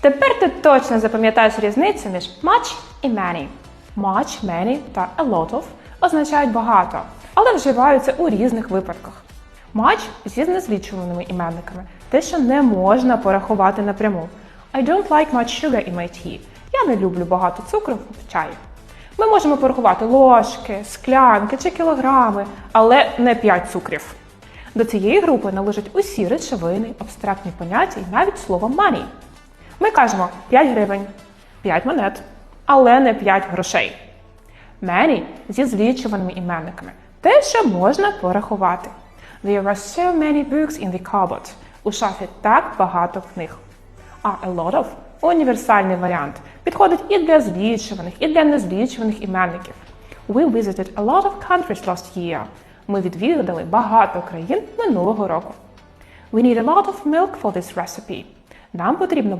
Тепер ти точно запам'ятаєш різницю між much і many. Much, many та a lot of означають багато, але вживаються у різних випадках. Much зі знезлічуваними іменниками, те, що не можна порахувати напряму. I don't like much sugar in my tea. Я не люблю багато цукру в чаї. Ми можемо порахувати ложки, склянки чи кілограми, але не 5 цукрів. До цієї групи належать усі речовини, абстрактні поняття і навіть слово money. Ми кажемо 5 гривень, 5 монет, але не 5 грошей. Many зі злічуваними іменниками. Те, що можна порахувати. There are so many books in the cupboard. У шафі так багато книг. А a lot of універсальний варіант. Підходить і для злічуваних, і для незлічуваних іменників. We visited a lot of countries last year. Ми відвідали багато країн минулого року. We need a lot of milk for this recipe. Нам потрібно